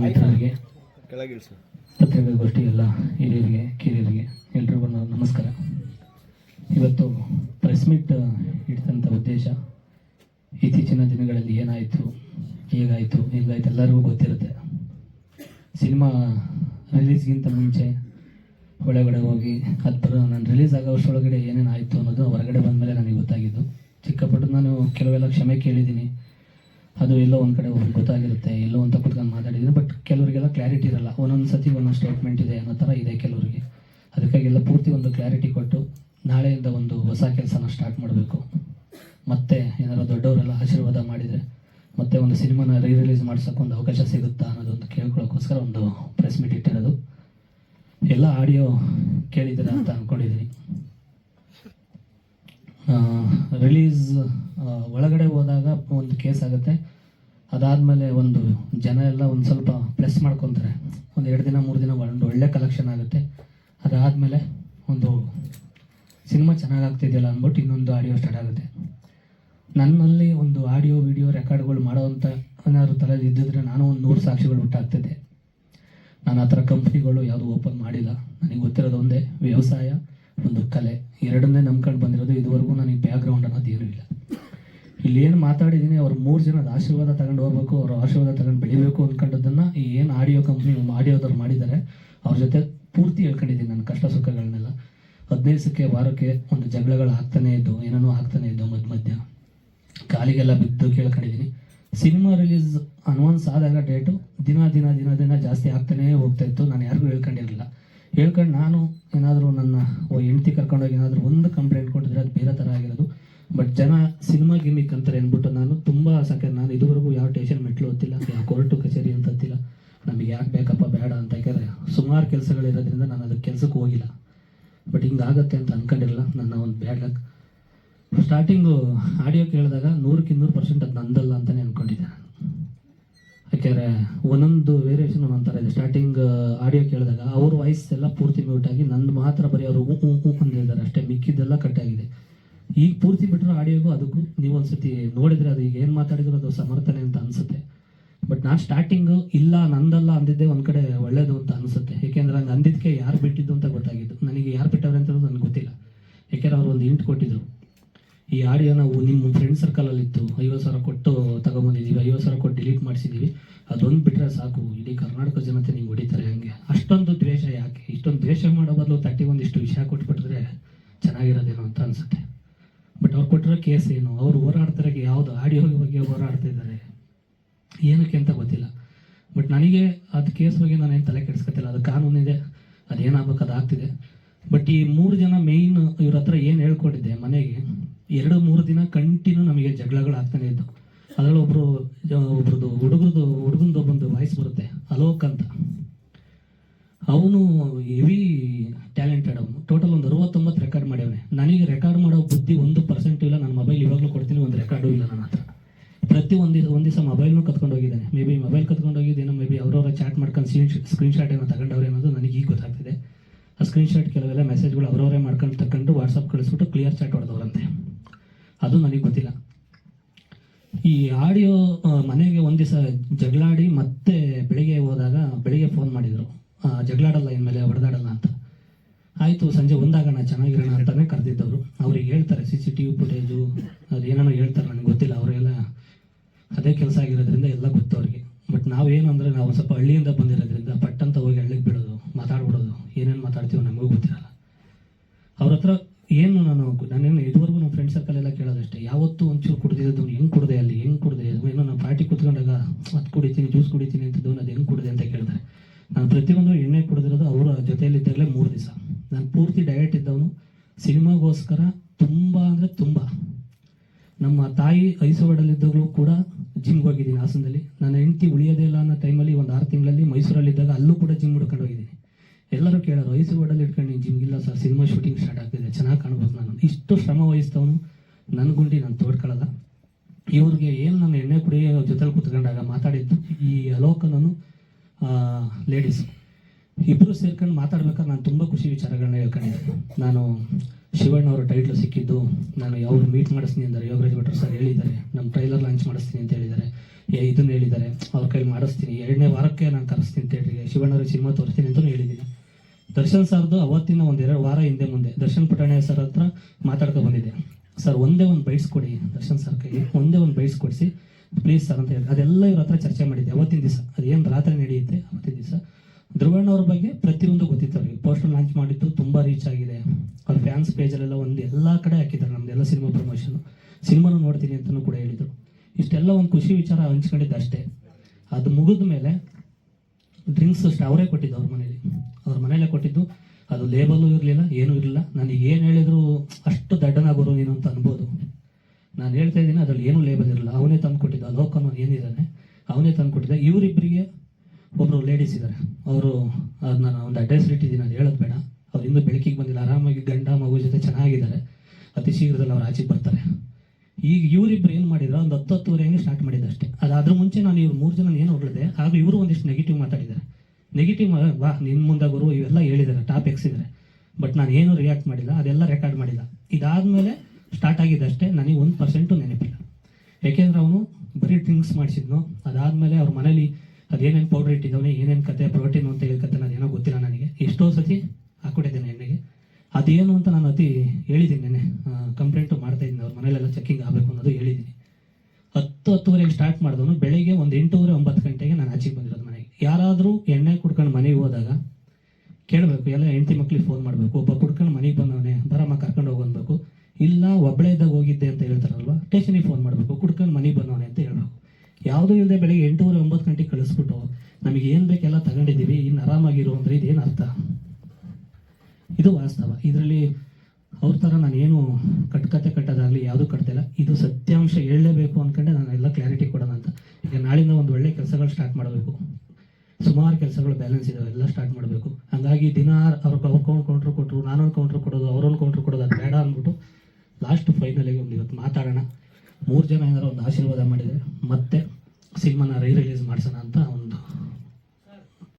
ಮಿತ್ರರಿಗೆ ಪತ್ರಿಕಾ ಪತ್ರಿಕಾಗೋಷ್ಠಿ ಎಲ್ಲ ಹಿರಿಯರಿಗೆ ಕಿರಿಯರಿಗೆ ಎಲ್ರಿಗೂ ನಮಸ್ಕಾರ. ಇವತ್ತು ಪ್ರೆಸ್ ಮೀಟ್ ಇಡ್ತಂಥ ಉದ್ದೇಶ ಇತ್ತೀಚಿನ ದಿನಗಳಲ್ಲಿ ಏನಾಯಿತು ಹೇಗಾಯಿತು ಹೇಗಾಯ್ತು ಎಲ್ಲರಿಗೂ ಗೊತ್ತಿರುತ್ತೆ. ಸಿನಿಮಾ ರಿಲೀಸ್ಗಿಂತ ಮುಂಚೆ ಒಳಗಡೆ ಹೋಗಿ ಅದು ಬರೋ ನಾನು ರಿಲೀಸ್ ಆಗೋ ವರ್ಷ ಏನೇನು ಆಯಿತು ಅನ್ನೋದು ಹೊರಗಡೆ ಬಂದ ಮೇಲೆ ನನಗೆ ಗೊತ್ತಾಗಿದ್ದು. ಚಿಕ್ಕಪಟ್ಟು ನಾನು ಕೆಲವೆಲ್ಲ ಕ್ಷಮೆ ಕೇಳಿದ್ದೀನಿ. ಅದು ಎಲ್ಲೋ ಒಂದು ಕಡೆ ಗೊತ್ತಾಗಿರುತ್ತೆ, ಎಲ್ಲೋ ಅಂತ ಕುತ್ಕೊಂಡು ಮಾತಾಡಿದ್ರು ಬಟ್ ಕೆಲವರಿಗೆಲ್ಲ ಕ್ಲಾರಿಟಿ ಇರಲ್ಲ. ಒಂದೊಂದು ಸತಿ ಒಂದೊಂದು ಸ್ಟೇಟ್ಮೆಂಟ್ ಇದೆ ಅನ್ನೋ ಥರ ಇದೆ ಕೆಲವರಿಗೆ. ಅದಕ್ಕಾಗೆಲ್ಲ, ಪೂರ್ತಿ ಒಂದು ಕ್ಲಾರಿಟಿ ಕೊಟ್ಟು ನಾಳೆಯಿಂದ ಒಂದು ಹೊಸ ಕೆಲಸನ ಸ್ಟಾರ್ಟ್ ಮಾಡಬೇಕು. ಮತ್ತೆ ಏನಾರ ದೊಡ್ಡವರೆಲ್ಲ ಆಶೀರ್ವಾದ ಮಾಡಿದರೆ, ಮತ್ತೆ ಒಂದು ಸಿನಿಮಾನ ರೀ ರಿಲೀಸ್ ಮಾಡ್ಸೋಕೆ ಒಂದು ಅವಕಾಶ ಸಿಗುತ್ತಾ ಅನ್ನೋದೊಂದು ಕೇಳ್ಕೊಳ್ಳೋಕ್ಕೋಸ್ಕರ ಒಂದು ಪ್ರೆಸ್ ಮೀಟ್ ಇಟ್ಟಿರೋದು. ಎಲ್ಲ ಆಡಿಯೋ ಕೇಳಿದ್ದೀರಾ ಅಂತ ಅಂದ್ಕೊಂಡಿದ್ದೀನಿ ರಿಲೀಸ್ ಒಳಗಡೆ ಹೋದಾಗ ಒಂದು ಕೇಸ್ ಆಗುತ್ತೆ. ಅದಾದಮೇಲೆ ಒಂದು ಜನ ಎಲ್ಲ ಒಂದು ಸ್ವಲ್ಪ ಪ್ಲಸ್ ಮಾಡ್ಕೊತಾರೆ. ಒಂದು ಎರಡು ದಿನ, ಮೂರು ದಿನ ಒಂದು ಒಳ್ಳೆ ಕಲೆಕ್ಷನ್ ಆಗುತ್ತೆ. ಅದಾದಮೇಲೆ ಒಂದು ಸಿನಿಮಾ ಚೆನ್ನಾಗಿ ಆಗ್ತಿದೆಯಲ್ಲ ಅಂದ್ಬಿಟ್ಟು ಇನ್ನೊಂದು ಆಡಿಯೋ ಸ್ಟಾರ್ಟ್ ಆಗುತ್ತೆ. ನನ್ನಲ್ಲಿ ಒಂದು ಆಡಿಯೋ ವಿಡಿಯೋ ರೆಕಾರ್ಡ್ಗಳು ಮಾಡೋವಂಥ ಏನಾದ್ರು ತಲೆಯಲ್ಲಿ ಇದ್ದಿದ್ರೆ ನಾನು ಒಂದು ನೂರು ಸಾಕ್ಷಿಗಳು ಹುಟ್ಟಾಗ್ತಿದ್ದೆ ನಾನು ಆ ಥರ ಕಂಪ್ನಿಗಳು ಯಾವುದು ಓಪನ್ ಮಾಡಿಲ್ಲ. ನನಗೆ ಗೊತ್ತಿರೋದು ಒಂದೇ ವ್ಯವಸಾಯ, ಒಂದು ಕಲೆ. ಎರಡನ್ನೇ ನಂಬ್ಕೊಂಡು ಬಂದಿರೋದು ಇದುವರೆಗೂ ನನಗೆ ಬ್ಯಾಕ್ಗ್ರೌಂಡ್ ಅನ್ನೋದು ಏನೂ ಇಲ್ಲ ಇಲ್ಲಿ ಏನು ಮಾತಾಡಿದ್ದೀನಿ ಅವ್ರು ಮೂರು ಜನದ ಆಶೀರ್ವಾದ ತಗೊಂಡು ಹೋಗ್ಬೇಕು, ಅವ್ರ ಆಶೀರ್ವಾದ ತಗೊಂಡು ಬೆಳಿಬೇಕು ಈ ಏನು ಆಡಿಯೋ ಕಂಪ್ನಿ ಆಡಿಯೋದವ್ರು ಮಾಡಿದ್ದಾರೆ ಅವ್ರ ಜೊತೆ ಪೂರ್ತಿ ಹೇಳ್ಕೊಂಡಿದ್ದೀನಿ ನನ್ನ ಕಷ್ಟ ಸುಖಗಳನ್ನೆಲ್ಲ. ಹದಿನೈದು ಸಕ್ಕೆ ವಾರಕ್ಕೆ ಒಂದು ಜಗಳಗಳು ಆಗ್ತಾನೆ ಇದ್ದು ಏನೇನೋ ಆಗ್ತಾನೆ ಇದ್ದು ಮಧ್ಯ ಮಧ್ಯ. ಕಾಲಿಗೆಲ್ಲ ಬಿದ್ದು ಕೇಳ್ಕೊಂಡಿದ್ದೀನಿ ಸಿನಿಮಾ ರಿಲೀಸ್ ಅನೌನ್ಸ್ ಆದಾಗ ಡೇಟು ದಿನ ದಿನ ದಿನ ದಿನ ಜಾಸ್ತಿ ಆಗ್ತಾನೇ ಹೋಗ್ತಾ ಇತ್ತು, ನಾನು ಯಾರಿಗೂ ಹೇಳ್ಕೊಂಡಿರಲಿಲ್ಲ. ಹೇಳ್ಕೊಂಡು ನಾನು ಏನಾದರೂ ನನ್ನ ಹೆಂಡ್ತಿ ಕರ್ಕೊಂಡೋಗಿ ಏನಾದರೂ ಒಂದು ಕಂಪ್ಲೇಂಟ್ ಕೊಟ್ಟಿದ್ರೆ ಅದು ಬೇರೆ ಥರ ಆಗಿರೋದು. ಬಟ್ ಜನ ಸಿನಿಮಾ ಗಿಮಿಕ್ ಅಂತಾರೆ ಅಂದ್ಬಿಟ್ಟು ನಾನು ತುಂಬ ಸಂಖ್ಯೆ, ನಾನು ಇದುವರೆಗೂ ಯಾವ ಟೇಷನ್ ಮೆಟ್ಲು ಹೊತ್ತಿಲ್ಲ, ಯಾವ ಕೋರ್ಟು ಕಚೇರಿ ಅಂತ ಹತ್ತಿಲ್ಲ. ನಮಗೆ ಯಾಕೆ ಬೇಕಪ್ಪ, ಬೇಡ ಅಂತ ಯಾಕಂದರೆ ಸುಮಾರು ಕೆಲಸಗಳಿರೋದ್ರಿಂದ ನಾನು ಅದಕ್ಕೆ ಕೆಲಸಕ್ಕೆ ಹೋಗಿಲ್ಲ. ಬಟ್ ಹಿಂಗಾಗತ್ತೆ ಅಂತ ಅನ್ಕೊಂಡಿರಲ್ಲ, ನನ್ನ ಒಂದು ಬ್ಯಾಡ್ ಲಕ್ ಸ್ಟಾರ್ಟಿಂಗು ಆಡಿಯೋ ಕೇಳಿದಾಗ ನೂರಕ್ಕೆ ಇನ್ನೂರು ಪರ್ಸೆಂಟ್ ಅದು ನಂದಲ್ಲ ಅಂತಲೇ ಅಂದ್ಕೊಂಡಿದ್ದೆ ನಾನು. ಯಾಕೆಂದರೆ ಒಂದೊಂದು ವೇರಿಯೇಷನ್ ಒಂದೊಂದು ಥರ ಇದೆ. ಸ್ಟಾರ್ಟಿಂಗ್ ಆಡಿಯೋ ಕೇಳಿದಾಗ ಅವ್ರ ವಾಯ್ಸ್ ಎಲ್ಲ ಪೂರ್ತಿ ಮ್ಯೂಟ್ ಆಗಿ ನಂದು ಮಾತ್ರ ಬರೀ ಅವರು ಹ್ಞೂ ಹ್ಞೂ ಹ್ಞೂ ಅಂದಿದ್ದಾರೆ ಅಷ್ಟೇ ಮಿಕ್ಕಿದ್ದೆಲ್ಲ ಕಟ್ ಆಗಿದೆ. ಈಗ ಪೂರ್ತಿ ಬಿಟ್ಟರು ಆಡಿಯೋಗೂ ಅದಕ್ಕೂ ನೀವು ಒಂದ್ಸತಿ ನೋಡಿದ್ರೆ ಅದು ಈಗ ಏನು ಮಾತಾಡಿದ್ರು ಅದು ಸಮರ್ಥನೆ ಅಂತ ಅನಿಸುತ್ತೆ. ಬಟ್ ನಾನು ಸ್ಟಾರ್ಟಿಂಗು ಇಲ್ಲ, ನಂದಲ್ಲ ಅಂದಿದ್ದೆ ಒಂದು ಕಡೆ ಒಳ್ಳೇದು ಅಂತ ಅನಿಸುತ್ತೆ. ಏಕೆಂದ್ರೆ ನಂಗೆ ಅಂದಿದ್ದಕ್ಕೆ ಯಾರು ಬಿಟ್ಟಿದ್ದು ಅಂತ ಗೊತ್ತಾಗಿದ್ದು. ನನಗೆ ಯಾರು ಬಿಟ್ಟವ್ರೆ ಅಂತ ನನಗೆ ಗೊತ್ತಿಲ್ಲ. ಯಾಕೆಂದ್ರೆ ಅವ್ರು ಒಂದು ಇಂಟ್ ಕೊಟ್ಟಿದ್ರು. ಈ ಆಡಿಯೋ ನಾವು ನಿಮ್ಮ ಫ್ರೆಂಡ್ ಸರ್ಕಲಲ್ಲಿ ಇತ್ತು. ಐವತ್ತು ಸಾವಿರ ಕೊಟ್ಟು ತಗೊಂಬಂದಿದ್ದೀವಿ ಐವತ್ತು ಸಾವಿರ ಕೊಟ್ಟು ಡಿಲೀಟ್ ಮಾಡಿಸಿದ್ದೀವಿ ಅದೊಂದು ಬಿಟ್ಟರೆ ಸಾಕು. ಇಡೀ ಕರ್ನಾಟಕ ಜನತೆ ನಿಂಗೆ ಹೊಡಿತಾರೆ ಹಂಗೆ. ಅಷ್ಟೊಂದು ದ್ವೇಷ ಯಾಕೆ? ಇಷ್ಟೊಂದು ದ್ವೇಷ ಮಾಡೋ ಬದಲು ತಟ್ಟಿ ಒಂದಿಷ್ಟು ವಿಷಯ ಕೊಟ್ಬಿಟ್ರೆ ಚೆನ್ನಾಗಿರೋದೇನೋ ಅಂತ ಅನಿಸುತ್ತೆ. ಬಟ್ ಅವ್ರು ಕೊಟ್ಟಿರೋ ಕೇಸ್ ಏನು? ಅವ್ರು ಹೋರಾಡ್ತಾರೆ, ಯಾವುದು ಆಡಿಯೋ ಬಗ್ಗೆ ಹೋರಾಡ್ತಾ ಇದ್ದಾರೆ. ಏನಕ್ಕೆ ಅಂತ ಗೊತ್ತಿಲ್ಲ. ಬಟ್ ನನಗೆ ಅದು ಕೇಸ್ ಬಗ್ಗೆ ನಾನೇನು ತಲೆ ಕೆಡಿಸ್ಕೊತಿಲ್ಲ ಅದು ಕಾನೂನಿದೆ ಅದೇನಾಗಬೇಕು ಅದು ಆಗ್ತಿದೆ. ಬಟ್ ಈ ಮೂರು ಜನ ಮೇಯ್ನ್ ಇವ್ರ ಹತ್ರ ಏನು ಹೇಳ್ಕೊಟ್ಟಿದ್ದೆ ಮನೆಗೆ, ಎರಡು ಮೂರು ದಿನ ಕಂಟಿನ್ಯೂ ನಮಗೆ ಜಗಳಗಳು ಆಗ್ತಾನೆ ಇದ್ದು ಜ- ಒಬ್ರದ್ದು ಹುಡುಗರದು ಹುಡುಗಂದು ಒಬ್ಬಂದು ವಾಯ್ಸ್ ಬರುತ್ತೆ ಅಲೋಕ್ ಅಂತ ಅವನು ಹೆವಿ ಟ್ಯಾಲೆಂಟೆಡ್ ಅವನು ಟೋಟಲ್ ಒಂದು ಅರವತ್ತೊಂಬತ್ತು ರೆಕಾರ್ಡ್ ಮಾಡ್ಯವನೆ ನನಗೆ ರೆಕಾರ್ಡ್ ಮಾಡೋ ಬುದ್ಧಿ ಒಂದು ಪರ್ಸೆಂಟ್ ಇಲ್ಲ ನನ್ನ ಕೊಡ್ತೀನಿ ಒಂದು ರೆಕಾರ್ಡು ಇಲ್ಲ ನನ್ನ ಹತ್ರ. ಪ್ರತಿ ಒಂದು ಒಂದು ದಿವಸ ಮೊಬೈಲ್ನೂ ಕತ್ಕೊಂಡು ಹೋಗಿದ್ದಾನೆ. ಮೇ ಬಿ ಮೊಬೈಲ್ ಕತ್ಕೊಂಡು ಹೋಗಿದ್ದೇನೋ ಮೇ ಬಿ ಅವರವರ ಚಾಟ್ ಮಾಡ್ಕೊಂಡು ಸ್ಕ್ರೀನ್ ಸ್ಕ್ರೀನ್ ಶಾಟ್ ಏನೋ ತಗೊಂಡವ್ರೆ ಅನ್ನೋದು ನನಗೆ ಈಗ ಗೊತ್ತಾಗ್ತಿದೆ. ಆ ಸ್ಕ್ರೀನ್ ಶಾಟ್ ಕೆಲವೆಲ್ಲ ಮೆಸೇಜ್ಗಳು ಅವರವರೇ ಮಾಡ್ಕೊಂಡು ತಗೊಂಡು ವಾಟ್ಸಪ್ ಕಳಿಸ್ಬಿಟ್ಟು ಕ್ಲಿಯರ್ ಚಾಟ್ ಹೊಡೆದವ್ರಂತೆ. ಅದು ನನಗೆ ಗೊತ್ತಿಲ್ಲ. ಈ ಆಡಿಯೋ ಮನೆಗೆ ಒಂದು ದಿವಸ ಜಗಳಾಡಿ ಮತ್ತೆ ಬೆಳಿಗ್ಗೆ ಹೋದಾಗ ಬೆಳಿಗ್ಗೆ ಫೋನ್ ಮಾಡಿದರು. ಜಗಳಾಡಲ್ಲ ಇನ್ಮೇಲೆ, ಹೊಡೆದಾಡಲ್ಲ ಅಂತ. ಆಯಿತು, ಸಂಜೆ ಒಂದಾಗೋಣ, ಚೆನ್ನಾಗಿರೋಣ ಅಂತಲೇ ಕರೆದಿದ್ದವರು. ಅವ್ರಿಗೆ ಹೇಳ್ತಾರೆ, C C T V footage ಅದು ಏನೇನೋ ಹೇಳ್ತಾರೆ ನನಗೆ ಗೊತ್ತಿಲ್ಲ ಅವರೆಲ್ಲ ಅದೇ ಕೆಲಸ ಆಗಿರೋದ್ರಿಂದ ಎಲ್ಲ ಗೊತ್ತು ಅವ್ರಿಗೆ. ಬಟ್ ನಾವೇನು ಅಂದರೆ ನಾವು ಸ್ವಲ್ಪ ಹಳ್ಳಿಯಿಂದ ಬಂದಿರೋದ್ರಿಂದ ಪಟ್ಟಂತ ಹೋಗಿ ಹಳ್ಳಿಗೆ ಬಿಡೋದು ಮಾತಾಡ್ಬಿಡೋದು, ಏನೇನು ಮಾತಾಡ್ತೀವೋ ನಮಗೂ ಗೊತ್ತಿರಲ್ಲ. ಅವ್ರ ಹತ್ರ ಏನು ನಾನು ನಾನೇನು ಇದುವರೆಗೂ ನಮ್ಮ ಫ್ರೆಂಡ್ ಸರ್ಕಲ್ ಎಲ್ಲ ಕೇಳೋದಷ್ಟೇ. ಯಾವತ್ತೂ ಒಂಚೂರು ಕುಡ್ದಿದ್ದು ಹೆಂಗೆ ಕುಡಿದೆ ಅಲ್ಲಿ, ಹೆಂಗೆ ಕುಡಿದೆ ಏನೋ ನಾನು ಪಾರ್ಟಿ ಕೂತ್ಕೊಂಡಾಗ, ಅದು ಕುಡಿತೀನಿ ಜ್ಯೂಸ್ ಕುಡಿತೀನಿ ಅಂತಿದ್ದು, ಅದು ಹೆಂಗೆ ಕುಡಿದೆ? ಅಂತ ಕೇಳ್ತಾರೆ. ನಾನು ಪ್ರತಿಯೊಂದು ಎಣ್ಣೆ ಕುಡಿದಿರೋದು ಅವರ ಜೊತೆಯಲ್ಲಿದ್ದಾಗಲೇ ಮೂರು ದಿವಸ. ನಾನು ಪೂರ್ತಿ ಡಯಟ್ ಇದ್ದವನು ಸಿನಿಮಾಗೋಸ್ಕರ ತುಂಬ ಅಂದರೆ ತುಂಬ. ನಮ್ಮ ತಾಯಿ ಐಸೋಡಲ್ಲಿದ್ದಾಗಲೂ ಕೂಡ ಜಿಮ್ಗೆ ಹೋಗಿದ್ದೀನಿ ಹಾಸನದಲ್ಲಿ. ನನ್ನ ಹೆಂಡತಿ ಉಳಿಯೋದೇ ಇಲ್ಲ ಅನ್ನೋ ಟೈಮಲ್ಲಿ ಒಂದು ಆರು ತಿಂಗಳಲ್ಲಿ ಮೈಸೂರಲ್ಲಿದ್ದಾಗ ಅಲ್ಲೂ ಕೂಡ ಜಿಮ್ ಹುಡ್ಕೊಂಡು ಹೋಗಿದ್ದೀನಿ. ಎಲ್ಲರೂ ಕೇಳೋರು ಐಸೋಡಲ್ಲಿ ಇಟ್ಕೊಂಡು ನೀನು ಜಿಮ್ಗಿಲ್ಲ ಸರ್ ಸಿನಿಮಾ ಶೂಟಿಂಗ್ ಸ್ಟಾರ್ಟ್ ಆಗ್ತಿದೆ, ಚೆನ್ನಾಗಿ ಕಾಣ್ಬೋದು ನಾನು. ಇಷ್ಟು ಶ್ರಮ ವಹಿಸ್ತವನು ನನ್ನ ಗುಂಡಿ, ನಾನು ತೋಡ್ಕೊಳ್ಳಲ್ಲ ಇವ್ರಿಗೆ ಏನು ನಾನು ಎಣ್ಣೆ ಕುಡಿಯೋ ಜೊತೆಲಿ ಕುತ್ಕೊಂಡಾಗ ಮಾತಾಡಿದ್ದು ಈ ಅಲೋಕನನು ಲೇಡೀಸು ಇಬ್ಬರು ಸೇರ್ಕೊಂಡು ಮಾತಾಡ್ಬೇಕಾದ್ರೆ ನಾನು ತುಂಬ ಖುಷಿ ವಿಚಾರಗಳನ್ನ ಹೇಳ್ಕೊಂಡಿದ್ದೆ ನಾನು ಶಿವಣ್ಣ ಅವರ ಟೈಟ್ಲು ಸಿಕ್ಕಿದ್ದು, ನಾನು ಯಾವ್ದು ಮೀಟ್ ಮಾಡಿಸ್ತೀನಿ ಅಂದರೆ ಯೋಗರಾಜ್ ಭಟ್ರು ಸರ್ ಹೇಳಿದ್ದಾರೆ, ನಮ್ಮ ಟ್ರೈಲರ್ ಲಾಂಚ್ ಮಾಡಿಸ್ತೀನಿ ಅಂತ ಹೇಳಿದ್ದಾರೆ, ಏ, ಇದನ್ನ ಹೇಳಿದ್ದಾರೆ, ಅವ್ರ ಕೈಲಿ ಮಾಡಿಸ್ತೀನಿ, ಎರಡನೇ ವಾರಕ್ಕೆ ನಾನು ಕರೆಸ್ತೀನಿ ಅಂತ ಶಿವಣ್ಣವ್ರಿಗೆ ಸಿನಿಮಾ ತೋರಿಸ್ತೀನಿ ಅಂತಲೂ ಹೇಳಿದ್ದೀನಿ. ದರ್ಶನ್ ಸರ್ದು ಅವತ್ತಿನ ಒಂದೆರಡು ವಾರ ಹಿಂದೆ ಮುಂದೆ ದರ್ಶನ್ ಪುಟಾಣೆ ಸರ್ ಹತ್ರ ಮಾತಾಡ್ಕೊ ಬಂದಿದ್ದೆ. ಸರ್, ಒಂದೇ ಒಂದು ಬೈಟ್ಸ್ ಕೊಡಿ ದರ್ಶನ್ ಸರ್ ಕೈಗೆ, ಒಂದೇ ಒಂದು ಬೈಟ್ಸ್ ಕೊಡಿಸಿ ಪ್ಲೀಸ್ ಸರ್ ಅಂತ ಹೇಳಿ, ಅದೆಲ್ಲ ಇವ್ರ ಹತ್ರ ಚರ್ಚೆ ಮಾಡಿದ್ದೆ ಅವತ್ತಿನ ದಿವಸ. ಅದೇನು ರಾತ್ರಿ ನಡೆಯುತ್ತೆ ಅವತ್ತಿನ ದಿವಸ? ಧ್ರುವಣ್ಣ ಅವ್ರ ಬಗ್ಗೆ ಪ್ರತಿಯೊಂದು ಗೊತ್ತಿತ್ತು ಅವ್ರಿಗೆ ಪೋಸ್ಟರ್ ಲಾಂಚ್ ಮಾಡಿದ್ದು ತುಂಬ ರೀಚ್ ಆಗಿದೆ. ಅವ್ರ ಫ್ಯಾನ್ಸ್ ಪೇಜಲ್ಲೆಲ್ಲ ಒಂದು ಎಲ್ಲ ಕಡೆ ಹಾಕಿದ್ದಾರೆ ನಮ್ದೆಲ್ಲ ಸಿನಿಮಾ ಪ್ರಮೋಷನ್ ಸಿನಿಮಾನು ನೋಡ್ತೀನಿ ಅಂತಲೂ ಕೂಡ ಹೇಳಿದರು. ಇಷ್ಟೆಲ್ಲ ಒಂದು ಖುಷಿ ವಿಚಾರ ಹಂಚ್ಕೊಂಡಿದ್ದು ಅಷ್ಟೇ. ಅದು ಮುಗಿದ ಮೇಲೆ ಡ್ರಿಂಕ್ಸ್ ಅಷ್ಟೇ ಅವರೇ ಕೊಟ್ಟಿದ್ದು ಅವ್ರ ಮನೇಲಿ. ಅವ್ರ ಮನೇಲೆ ಕೊಟ್ಟಿದ್ದು. ಅದು ಲೇಬಲು ಇರಲಿಲ್ಲ, ಏನೂ ಇರಲಿಲ್ಲ. ನನಗೆ ಏನು ಹೇಳಿದ್ರು ಅಷ್ಟು ದಡ್ಡನಾಗೋರು ನೀನು ಅಂತ ಅನ್ಬೋದು. ನಾನು ಹೇಳ್ತಾ ಇದ್ದೀನಿ, ಅದ್ರಲ್ಲಿ ಏನೂ ಲೇಬಲ್ ಇರಲ್ಲ. ಅವನೇ ತಂದು ಕೊಟ್ಟಿದ್ದು ಅಲೋಕನು ಏನಿದ್ದಾನೆ, ಅವನೇ ತಂದು ಕೊಟ್ಟಿದ್ದ ಇವರಿಬ್ಬರಿಗೆ ಒಬ್ಬರು ಲೇಡೀಸ್ ಇದ್ದಾರೆ ಅವರು ಅದನ್ನ ನಾನು ಒಂದು ಅಡ್ರೆಸ್ ಇಟ್ಟಿದ್ದೀನಿ ಅದು ಹೇಳೋದು ಬೇಡ. ಅವ್ರು ಇನ್ನೂ ಬೆಳಕಿಗೆ ಬಂದಿಲ್ಲ. ಆರಾಮಾಗಿ ಗಂಡ, ಮಗು ಜೊತೆ ಚೆನ್ನಾಗಿದ್ದಾರೆ. ಅತಿ ಶೀಘ್ರದಲ್ಲಿ ಅವ್ರು ಆಚೆಗೆ ಬರ್ತಾರೆ. ಈಗ ಇವರಿಬ್ರು ಏನು ಮಾಡಿದ್ರು? ಒಂದು ಹತ್ತು ಹತ್ತುವರೆ ಹಂಗೆ ಸ್ಟಾರ್ಟ್ ಮಾಡಿದ್ದು ಅಷ್ಟೇ. ಅದಾದ್ರ ಮುಂಚೆ ನಾನು ಇವ್ರು ಮೂರು ಜನ ಏನು ಹೊಗಳಿದೆ ಆಗ ಇವರು ಒಂದಿಷ್ಟು ನೆಗೆಟಿವ್ ಮಾತಾಡಿದ್ದಾರೆ. ನೆಗೆಟಿವ್ ವಾ ನಿನ್ನ ಗುರು, ಇವೆಲ್ಲ ಹೇಳಿದ್ದಾರೆ ಟಾಪಿಕ್ಸ್ ಇದ್ದಾರೆ ಬಟ್ ನಾನು ಏನು ರಿಯಾಕ್ಟ್ ಮಾಡಿಲ್ಲ, ಅದೆಲ್ಲ ರೆಕಾರ್ಡ್ ಮಾಡಿಲ್ಲ. ಇದಾದಮೇಲೆ ಸ್ಟಾರ್ಟ್ ಆಗಿದ್ದಷ್ಟೇ ನನಗೆ ಒಂದು ಪರ್ಸೆಂಟು ನೆನಪಿಲ್ಲ. ಯಾಕೆಂದ್ರೆ ಅವನು ಬರೀ ಡ್ರಿಂಕ್ಸ್ ಮಾಡಿಸಿದ್ನು. ಅದಾದಮೇಲೆ ಅವ್ರ ಮನೇಲಿ ಅದೇನೇನು ಪೌಡರ್ ಇಟ್ಟಿದ್ದಾವೆ ಏನೇನು ಕತೆ ಪ್ರೋಟೀನ್ ಅಂತ ಹೇಳ್ಕತ್ತೆ ಏನೋ ಗೊತ್ತಿಲ್ಲ ನನಗೆ. ಎಷ್ಟೋ ಸತಿ ಹಾಕ್ಕೊಟ್ಟಿದ್ದೇನೆ ಎಣ್ಣೆಗೆ ಅದೇನು ಅಂತ ನಾನು ಅತಿ ಹೇಳಿದ್ದೀನಿ. ನೆನೆ ಕಂಪ್ಲೇಂಟು ಮಾಡ್ತಾ ಇದ್ದೀನಿ ಅವ್ರ ಮನೇಲೆಲ್ಲ ಚೆಕ್ಕಿಂಗ್ ಆಗಬೇಕು ಅನ್ನೋದು ಹೇಳಿದ್ದೀನಿ. ಹತ್ತು ಹತ್ತುವರೆಗೆ ಸ್ಟಾರ್ಟ್ ಮಾಡಿದವನು ಬೆಳಗ್ಗೆ ಒಂದು ಎಂಟೂವರೆ, ಒಂಬತ್ತು ಗಂಟೆಗೆ ನಾನು ಆಚೆಗೆ ಬಂದಿರೋದು ಮನೆಗೆ. ಯಾರಾದರೂ ಎಣ್ಣೆ ಕುಡ್ಕೊಂಡು ಮನೆಗೆ ಹೋದಾಗ ಕೇಳಬೇಕು, ಎಲ್ಲ ಹೆಂಡತಿ ಮಕ್ಳಿಗೆ ಫೋನ್ ಮಾಡಬೇಕು, ಒಬ್ಬ ಕುಡ್ಕೊಂಡು ಮನೆಗೆ ಬಂದವನೇ, ಬರಮ್ಮ ಕರ್ಕೊಂಡು ಹೋಗಿ ಅನ್ಬೇಕು ಇಲ್ಲ ಒಬ್ಬಳೇ ಇದ್ದಾಗ ಹೋಗಿದ್ದೆ ಅಂತ ಹೇಳ್ತಾರಲ್ವ, ಸ್ಟೇಷನಿಗೆ ಫೋನ್ ಮಾಡಬೇಕು ಕುಡ್ಕೊಂಡು ಯಾವುದೂ ಇಲ್ಲದೆ ಬೆಳಿಗ್ಗೆ ಎಂಟೂವರೆ, ಒಂಬತ್ತು ಗಂಟೆಗೆ ಕಳಿಸ್ಬಿಟ್ಟು, ನಮಗೆ ಏನು ಬೇಕೆಲ್ಲ ತಗೊಂಡಿದ್ದೀವಿ, ಇನ್ನು ಆರಾಮಾಗಿರು ಅಂದರೆ ಇದೇನು ಅರ್ಥ? ಇದು ವಾಸ್ತವ. ಇದರಲ್ಲಿ ಅವ್ರ ಥರ ನಾನೇನು ಕಟ್ಕತೆ ಕಟ್ಟೋದಾಗಲಿ ಯಾವುದೂ ಕಟ್ತಿಲ್ಲ ಇದು ಸತ್ಯಾಂಶ ಹೇಳಲೇಬೇಕು ಅಂದ್ಕೊಂಡೆ ನಾನು ಎಲ್ಲ ಕ್ಲಾರಿಟಿ ಕೊಡೋಣ ಅಂತ. ಈಗ ನಾಳಿಂದ ಒಂದು ಒಳ್ಳೆ ಕೆಲಸಗಳು ಸ್ಟಾರ್ಟ್ ಮಾಡಬೇಕು. ಸುಮಾರು ಕೆಲಸಗಳು ಬ್ಯಾಲೆನ್ಸ್ ಇದಾವೆ, ಎಲ್ಲ ಸ್ಟಾರ್ಟ್ ಮಾಡಬೇಕು. ಹಂಗಾಗಿ ದಿನ ಅವ್ರಿಗೆ ಅವ್ರ ಕೌಂಟ್ರ್ ಕೊಟ್ಟರು ನಾನೊಂದು ಕೌಂಟ್ರ್ ಕೊಡೋದು, ಅವ್ರೊಂದು ಕೌಂಟ್ರ್ ಕೊಡೋದು, ಅದು ಬೇಡ ಅಂದ್ಬಿಟ್ಟು ಲಾಸ್ಟ್ ಫೈನಲಿಗೆ ಒಂದು ಇವತ್ತು ಮಾತಾಡೋಣ. ಮೂರು ಜನ ಏನಾರು ಒಂದು ಆಶೀರ್ವಾದ ಮಾಡಿದರೆ ಮತ್ತೆ ಸಿನಿಮಾನ ರೀ ರಿಲೀಸ್ ಮಾಡ್ಸೋಣ ಅಂತ ಒಂದು